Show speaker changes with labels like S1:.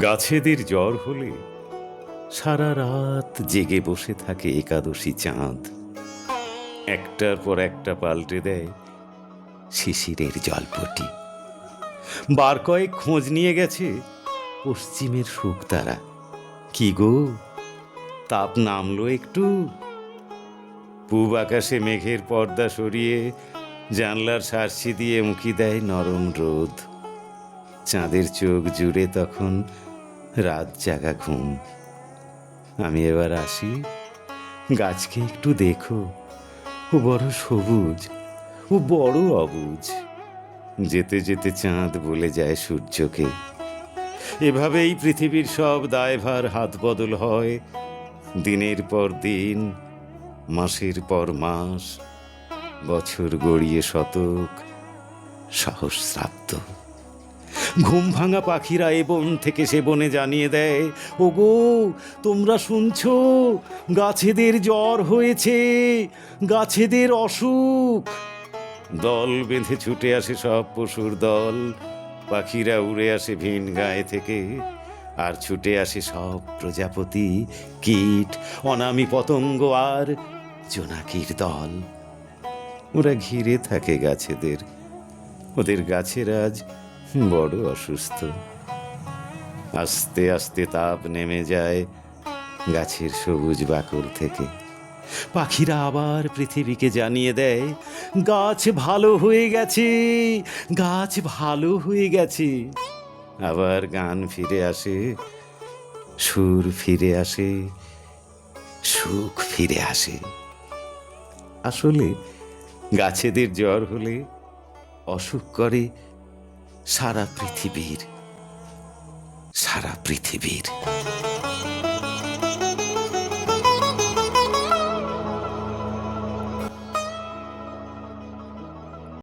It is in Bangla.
S1: গাছেদের জ্বর হলে সারা রাত জেগে বসে থাকে একাদশী চাঁদ। একটার পর একটা পাল্টে দেয় শিশিরের জলপটি। বার কয়েক খোঁজ নিয়ে গেছে পশ্চিমের সুখ তারা। কি গো? তাপ নামলো একটু? পূব আকাশে মেঘের পর্দা সরিয়ে জানলার সার্সি দিয়ে মুখি দেয় নরম রোদ। চাঁদের চোখ জুড়ে তখন রাত জাগা ঘুম। আমি এবার আসি, গাছকে একটু দেখো। ও বড় সবুজ, ও বড় অবুজ। যেতে যেতে চাঁদ বলে যায় সূর্যকে। এভাবেই পৃথিবীর সব দায়ভার হাত বদল হয়। দিনের পর দিন, মাসের পর মাস, বছর গড়িয়ে শতক সহস্রাব্দ ঘুম ভাঙা পাখিরা এ বন থেকে সে বনে জানিয়ে দেয়, ওগো, তোমরা শুনছো? গাছেদের জ্বর হয়েছে, গাছেদের অসুখ। দল বেঁধে ছুটে আসে সব পশুর দল। পাখিরা উড়ে আসে ভিন গায়ে থেকে, আর ছুটে আসে সব প্রজাপতি, কীট, অনামি পতঙ্গ আর জোনাকির দল। ওরা ঘিরে থাকে গাছেদের। ওদের গাছের আজ বড় অসুস্থ। আস্তে আস্তে তাপ নেমে যায় গাছের সবুজ বাকর থেকে। পাখিরা আবার পৃথিবীকে জানিয়ে দেয়, গাছ ভালো হয়ে গেছে, গাছ ভালো হয়ে গেছে। আবার গান ফিরে আসে, সুর ফিরে আসে, সুখ ফিরে আসে। আসলে গাছেদের জ্বর হলে অসুখ করে সারা পৃথিবীর সারা পৃথিবীর।